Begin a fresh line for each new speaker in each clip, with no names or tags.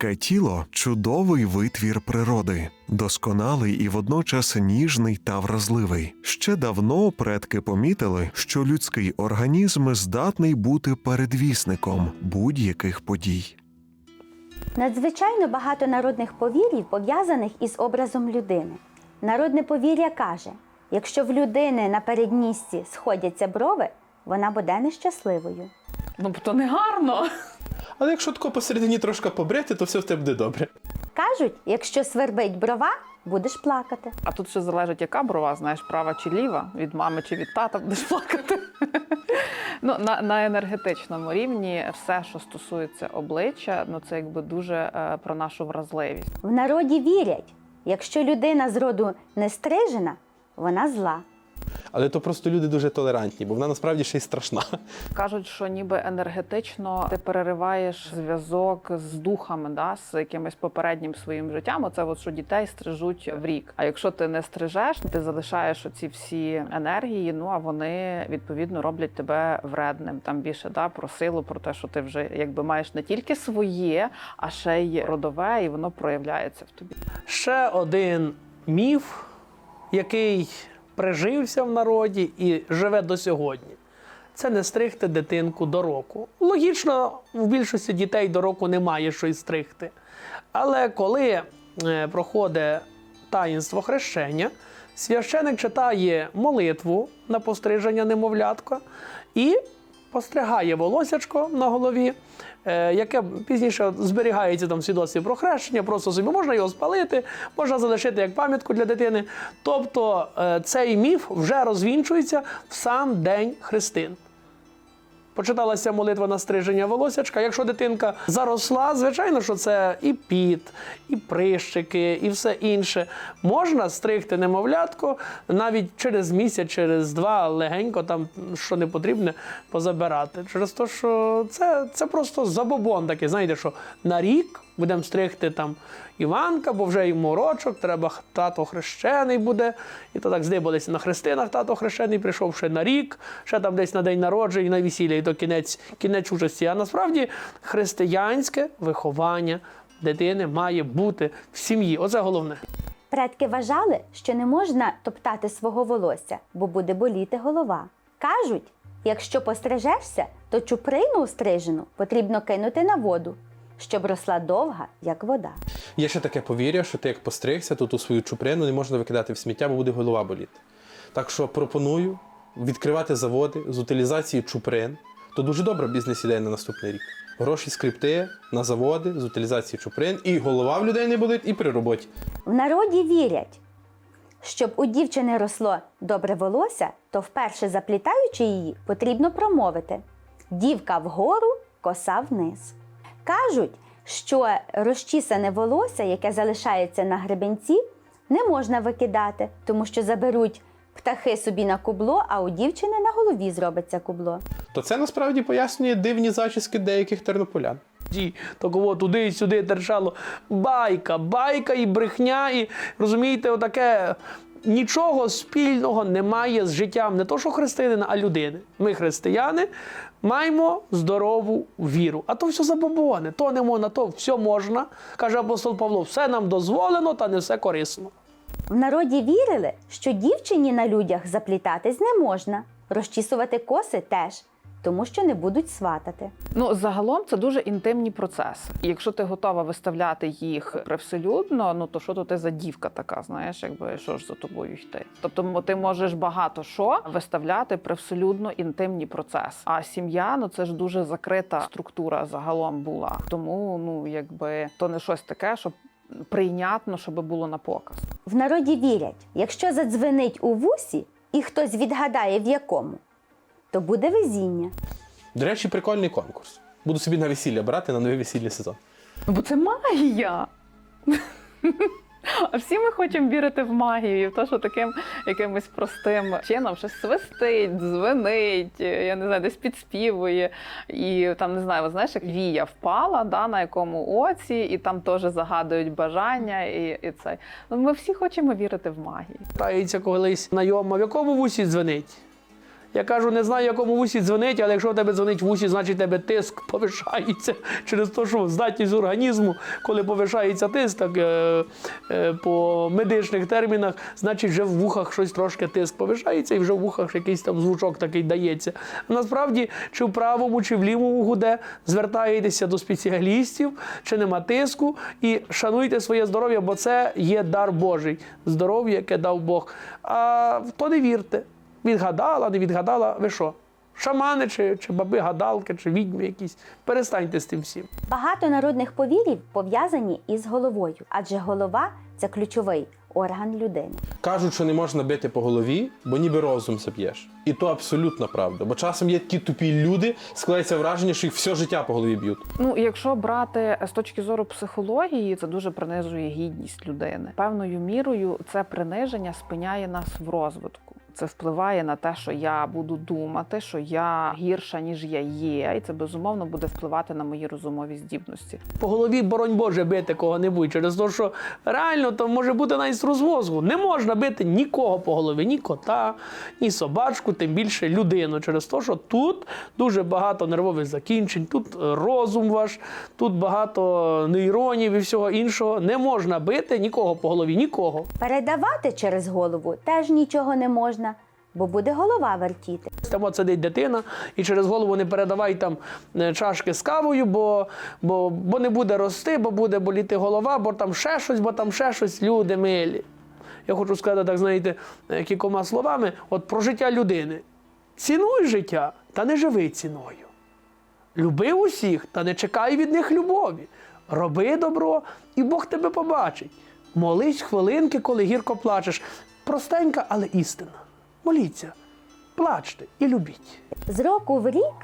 Людське тіло чудовий витвір природи, досконалий і водночас ніжний та вразливий. Ще давно предки помітили, що людський організм здатний бути передвісником будь-яких подій.
Надзвичайно багато народних повір'їв пов'язаних із образом людини. Народне повір'я каже: якщо в людини на переднісці сходяться брови, вона буде нещасливою.
Ну, бо то не гарно.
Але якщо тако посередині трошки побрити, то все в тебе буде добре.
Кажуть, якщо свербить брова, будеш плакати.
А тут ще залежить, яка брова, знаєш, права чи ліва, від мами чи від тата будеш плакати. ну, на, на енергетичному рівні все, що стосується обличчя, ну це якби дуже е, про нашу вразливість.
В народі вірять, якщо людина з роду не стрижена, вона зла.
Але то просто люди дуже толерантні, бо вона насправді ще й страшна.
Кажуть, що ніби енергетично ти перериваєш зв'язок з духами, да, з якимось попереднім своїм життям. Оце от що дітей стрижуть в рік. А якщо ти не стрижеш, ти залишаєш оці всі енергії. Ну а вони відповідно роблять тебе вредним. Там більше да про силу, про те, що ти вже якби маєш не тільки своє, а ще й родове, і воно проявляється в тобі.
Ще один міф, який прижився в народі і живе до сьогодні. Це не стригти дитинку до року. Логічно, в більшості дітей до року немає що й стригти. Але коли е, проходить таїнство хрещення, священик читає молитву на постриження немовлятка і постригає волосячко на голові, яке пізніше зберігається там свідоцтві про хрещення, просто собі можна його спалити, можна залишити як пам'ятку для дитини. Тобто е, цей міф вже розвінчується в сам день хрестин. Почиталася молитва на стриження волосячка. Якщо дитинка заросла, звичайно, що це і піт, і прищики, і все інше. Можна стригти немовлятко навіть через місяць, через два, легенько там, що не потрібне, позабирати. Через те, що це, це просто забобон такий, знаєте, що на рік будемо стригти там Іванка, бо вже йому рочок, треба тато хрещений буде. І то так здибалися на хрестинах, тато хрещений прийшов ще на рік, ще там десь на день народження, на весілля, і то кінець, кінець участі. А насправді християнське виховання дитини має бути в сім'ї. Оце головне.
Предки вважали, що не можна топтати свого волосся, бо буде боліти голова. Кажуть, якщо пострижешся, то чуприну стрижену потрібно кинути на воду, щоб росла довга, як вода.
Є ще таке повір'я, що ти як постригся, то ту свою чуприну не можна викидати в сміття, бо буде голова боліти. Так що пропоную відкривати заводи з утилізації чуприн. То дуже добра бізнес-ідея на наступний рік. Гроші скрипти на заводи з утилізації чуприн, і голова в людей не болить, і при роботі.
В народі вірять, щоб у дівчини росло добре волосся, то вперше заплітаючи її, потрібно промовити дівка вгору, коса вниз. Кажуть, що розчісане волосся, яке залишається на гребенці, не можна викидати, тому що заберуть птахи собі на кубло, а у дівчини на голові зробиться кубло.
То це насправді пояснює дивні зачіски деяких тернополян.
Ті, то кого туди і сюди терчало. Байка, байка і брехня, і розумієте, отаке. Нічого спільного немає з життям не то, що християнина, а людини. Ми, християни, маємо здорову віру. А то все забобоне, то не можна, то все можна. Каже апостол Павло, все нам дозволено, та не все корисно.
В народі вірили, що дівчині на людях заплітатись не можна, розчісувати коси теж, тому що не будуть сватати.
Ну, загалом це дуже інтимні процеси. І якщо ти готова виставляти їх привселюдно, ну то що то ти за дівка така, знаєш, якби що ж за тобою йти? Тобто ти можеш багато що виставляти привселюдно інтимні процеси. А сім'я, ну це ж дуже закрита структура загалом була. Тому ну якби то не щось таке, щоб прийнятно, щоб було на показ.
В народі вірять, якщо задзвенить у вусі і хтось відгадає в якому, то буде везіння.
До речі, прикольний конкурс. Буду собі на весілля брати на новий весільний сезон.
Ну, Бо це магія. А всі ми хочемо вірити в магію, і в те, що таким якимось простим чином щось свистить, дзвенить, я не знаю, десь підспівує. І там не знаю, ви знаєш, як вія впала, да, на якому оці, і там теж загадують бажання, і, і це. Ну, ми всі хочемо вірити в магію.
Тається колись знайома, в якому вусі дзвенить. Я кажу, не знаю, якому вусі дзвонить, але якщо в тебе дзвонить в усі, значить в тебе тиск повишається через те, що здатність організму, коли повишається тиск, так е, е, по медичних термінах, значить вже в вухах щось трошки тиск повишається, і вже в вухах якийсь там звучок такий дається. Насправді, чи в правому, чи в лівому гуде, звертаєтеся до спеціалістів, чи нема тиску, і шануйте своє здоров'я, бо це є дар Божий, здоров'я, яке дав Бог. А в то не вірте. Відгадала, не відгадала, ви що? Шамани чи, чи баби гадалки, чи відьми якісь. Перестаньте з тим всім.
Багато народних повірів пов'язані із головою, адже голова це ключовий орган людини.
Кажуть, що не можна бити по голові, бо ніби розум заб'єш. І то абсолютно правда. Бо часом є такі тупі люди, складається враження, що їх все життя по голові б'ють.
Ну, якщо брати з точки зору психології, це дуже принижує гідність людини. Певною мірою це приниження спиняє нас в розвитку. Це впливає на те, що я буду думати, що я гірша ніж я є, і це безумовно буде впливати на мої розумові здібності.
По голові, боронь Боже, бити кого-небудь, через те, що реально то може бути навіть з розвозку. Не можна бити нікого по голові, ні кота, ні собачку, тим більше людину. Через те, що тут дуже багато нервових закінчень, тут розум ваш, тут багато нейронів і всього іншого. Не можна бити нікого по голові, нікого.
Передавати через голову теж нічого не можна, бо буде голова вертіти.
Там от сидить дитина, і через голову не передавай там е, чашки з кавою, бо, бо, бо не буде рости, бо буде боліти голова, бо там ще щось, бо там ще щось, люди милі. Я хочу сказати, так знаєте, е, кількома словами, от про життя людини. Цінуй життя, та не живи ціною. Люби усіх, та не чекай від них любові. Роби добро, і Бог тебе побачить. Молись хвилинки, коли гірко плачеш. Простенька, але істина. Моліться, плачте і любіть.
З року в рік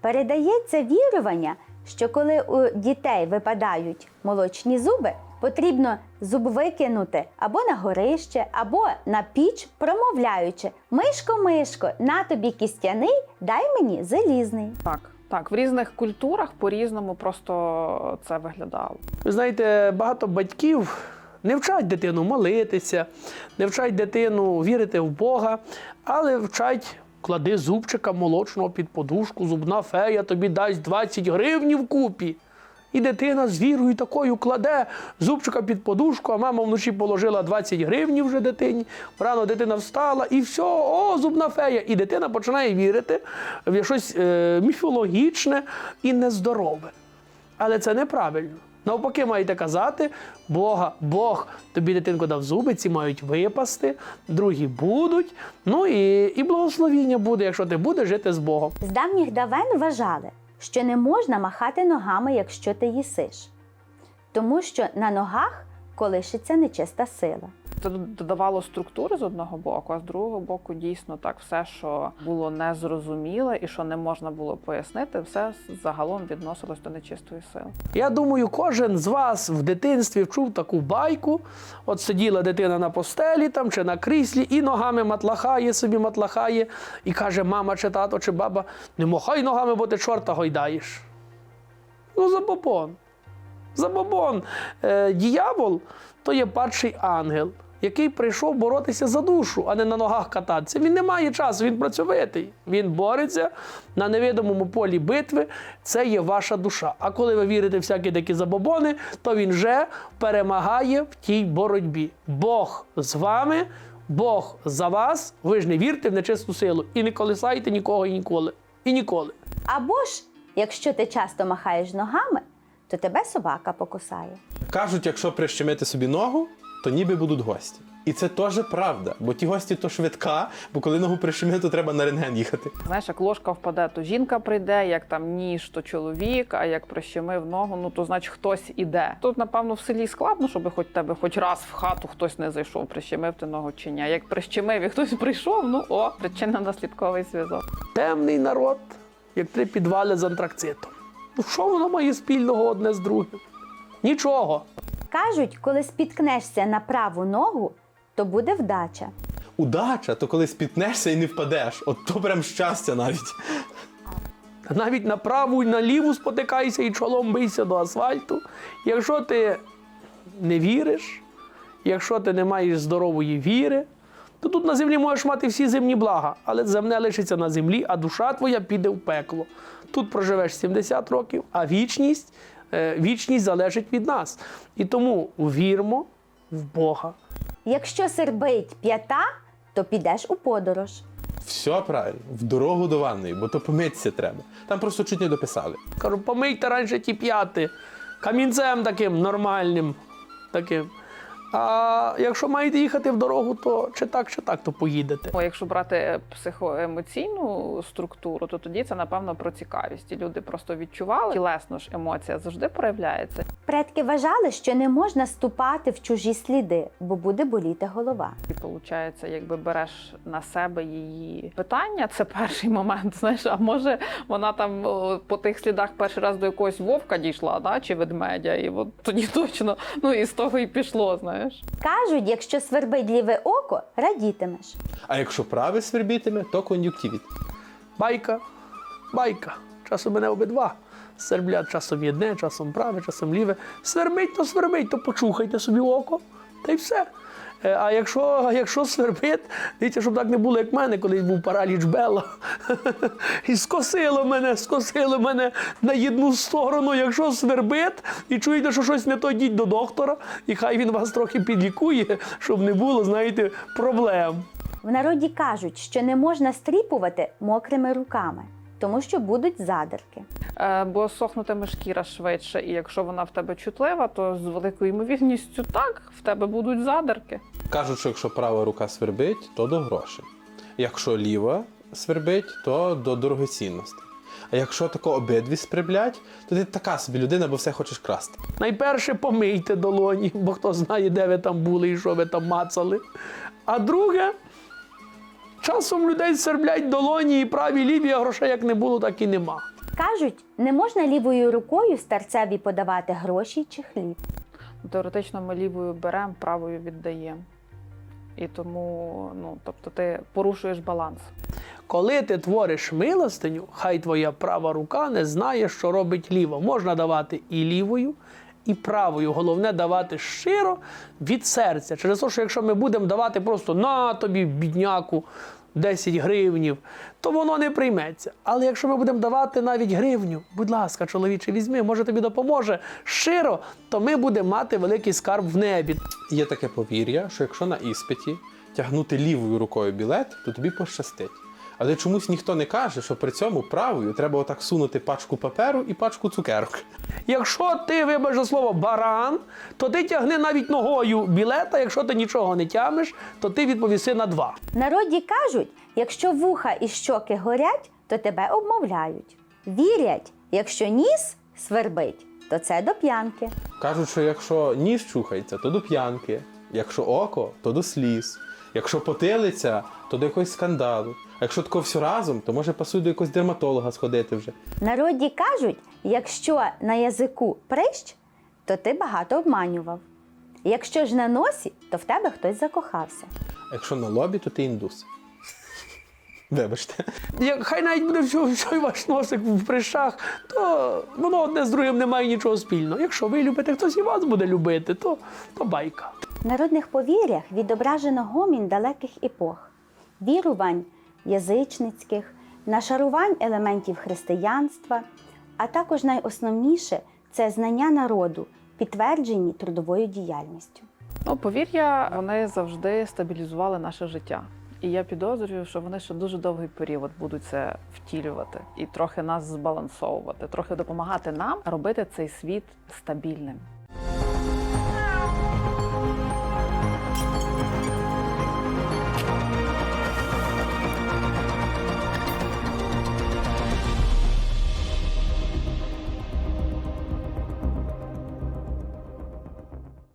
передається вірування, що коли у дітей випадають молочні зуби, потрібно зуб викинути або на горище, або на піч, промовляючи: Мишко, мишко, на тобі кістяний, дай мені залізний.
Так, так, в різних культурах по-різному просто це виглядало.
Ви знаєте, багато батьків не вчать дитину молитися, не вчать дитину вірити в Бога, але вчать. Клади зубчика молочного під подушку, зубна фея тобі дасть 20 гривнів купі. І дитина з вірою такою кладе зубчика під подушку, а мама вночі положила 20 гривнів вже дитині. Рано дитина встала і все, о, зубна фея. І дитина починає вірити в щось е, міфологічне і нездорове. Але це неправильно. Навпаки, маєте казати, Бога, Бог тобі дитинку дав зуби, ці мають випасти, другі будуть. Ну і, і благословіння буде, якщо ти будеш жити з Богом.
З давніх давен вважали, що не можна махати ногами, якщо ти їсиш, тому що на ногах колишиться нечиста сила.
Це додавало структури з одного боку, а з другого боку, дійсно так, все, що було незрозуміле і що не можна було пояснити, все загалом відносилось до нечистої сили.
Я думаю, кожен з вас в дитинстві вчув таку байку. От сиділа дитина на постелі там чи на кріслі і ногами матлахає собі, матлахає, і каже, мама чи тато, чи баба, не махай ногами, бо ти чорта гойдаєш. Ну, забобон. Забобон. Е, діявол то є падший ангел, який прийшов боротися за душу, а не на ногах кататися. Він не має часу, він працьовитий. Він бореться на невидимому полі битви. Це є ваша душа. А коли ви вірите всякі такі забобони, то він вже перемагає в тій боротьбі. Бог з вами, Бог за вас. Ви ж не вірте в нечисту силу і не колисайте нікого і ніколи. І ніколи.
Або ж, якщо ти часто махаєш ногами, то тебе собака покусає.
Кажуть, якщо прищемити собі ногу, то ніби будуть гості. І це теж правда, бо ті гості то швидка, бо коли ногу прищемити, то треба на рентген їхати.
Знаєш, як ложка впаде, то жінка прийде, як там ніж, то чоловік, а як прищемив ногу, ну то значить хтось іде. Тут, напевно, в селі складно, щоб хоч тебе хоч раз в хату хтось не зайшов, прищемив ти ногу чи ні. А Як прищемив і хтось прийшов, ну о, причинно-наслідковий зв'язок.
Темний народ, як три підвали з антракцитом. Ну що воно має спільного одне з другим? Нічого.
Кажуть, коли спіткнешся на праву ногу, то буде вдача.
Удача, то коли спітнешся і не впадеш. От то прям щастя навіть.
Навіть на праву і на ліву спотикайся і чолом бийся до асфальту. Якщо ти не віриш, якщо ти не маєш здорової віри, то тут на землі можеш мати всі земні блага, але земне лишиться на землі, а душа твоя піде в пекло. Тут проживеш 70 років, а вічність, вічність залежить від нас. І тому вірмо в Бога.
Якщо сербить п'ята, то підеш у подорож.
Все правильно, в дорогу до ванної, бо то помитися треба. Там просто чуть не дописали.
Кажу, помийте раніше ті п'яти камінцем таким нормальним. таким. А якщо маєте їхати в дорогу, то чи так, чи так, то поїдете.
О, Якщо брати психоемоційну структуру, то тоді це напевно про цікавість. І люди просто відчували. Тілесно ж емоція завжди проявляється.
Предки вважали, що не можна ступати в чужі сліди, бо буде боліти голова.
І виходить, якби береш на себе її питання, це перший момент. Знаєш, а може вона там по тих слідах перший раз до якогось вовка дійшла, да, чи ведмедя, і от тоді точно ну і з того і пішло. Знаєш,
Кажуть, якщо свербить ліве око, радітимеш.
А якщо праве свербітиме, то кон'юктивіт.
Байка, байка. Часом мене обидва. Сверблять часом єдне, часом праве, часом ліве. Свербить, то свербить, то почухайте собі око, та й все. Е, А якщо, а якщо свербить, дивіться, щоб так не було, як в мене, коли був параліч Бела. І скосило мене, скосило мене на одну сторону. Якщо свербить і чуєте, що щось не то, йдіть до доктора, і хай він вас трохи підлікує, щоб не було, знаєте, проблем.
В народі кажуть, що не можна стріпувати мокрими руками, тому що будуть задерки.
е, бо сохнутиме шкіра швидше, і якщо вона в тебе чутлива, то з великою ймовірністю так в тебе будуть задерки.
Кажуть, що якщо права рука свербить, то до грошей. Якщо ліва свербить, то до дорогоцінностей. А якщо тако обидві сверблять, то ти така собі людина, бо все хочеш красти.
Найперше помийте долоні, бо хто знає, де ви там були і що ви там мацали. А друге, часом людей серблять долоні і праві, і ліві, а грошей як не було, так і нема.
Кажуть, не можна лівою рукою старцеві подавати гроші чи хліб.
Теоретично ми лівою беремо, правою віддаємо. І тому, ну тобто, ти порушуєш баланс.
Коли ти твориш милостиню, хай твоя права рука не знає, що робить ліва. Можна давати і лівою, і правою. Головне давати щиро від серця. Через те, що якщо ми будемо давати просто на тобі, бідняку, 10 гривнів, то воно не прийметься. Але якщо ми будемо давати навіть гривню, будь ласка, чоловіче, візьми, може тобі допоможе щиро, то ми будемо мати великий скарб в небі.
Є таке повір'я, що якщо на іспиті тягнути лівою рукою білет, то тобі пощастить. Але чомусь ніхто не каже, що при цьому правою треба отак сунути пачку паперу і пачку цукерок.
Якщо ти вибач за слово баран, то ти тягни навіть ногою білета. Якщо ти нічого не тягнеш, то ти відповіси на два.
Народі кажуть, якщо вуха і щоки горять, то тебе обмовляють. Вірять, якщо ніс свербить, то це до п'янки.
Кажуть, що якщо ніс чухається, то до п'янки, якщо око, то до сліз, якщо потилиця, то до якогось скандалу. А якщо тако все разом, то може пасує до якогось дерматолога сходити вже.
Народі кажуть, якщо на язику прищ, то ти багато обманював. Якщо ж на носі, то в тебе хтось закохався.
А якщо на лобі, то ти індус. Вибачте.
Як хай навіть буде що, що ваш носик в прищах, то воно одне з другим не має нічого спільного. Якщо ви любите, хтось і вас буде любити, то, то байка.
В народних повір'ях відображено гомін далеких епох, вірувань язичницьких, нашарувань елементів християнства, а також найосновніше це знання народу, підтверджені трудовою діяльністю.
Ну, повір'я, вони завжди стабілізували наше життя. І я підозрюю, що вони ще дуже довгий період будуть це втілювати і трохи нас збалансовувати, трохи допомагати нам робити цей світ стабільним.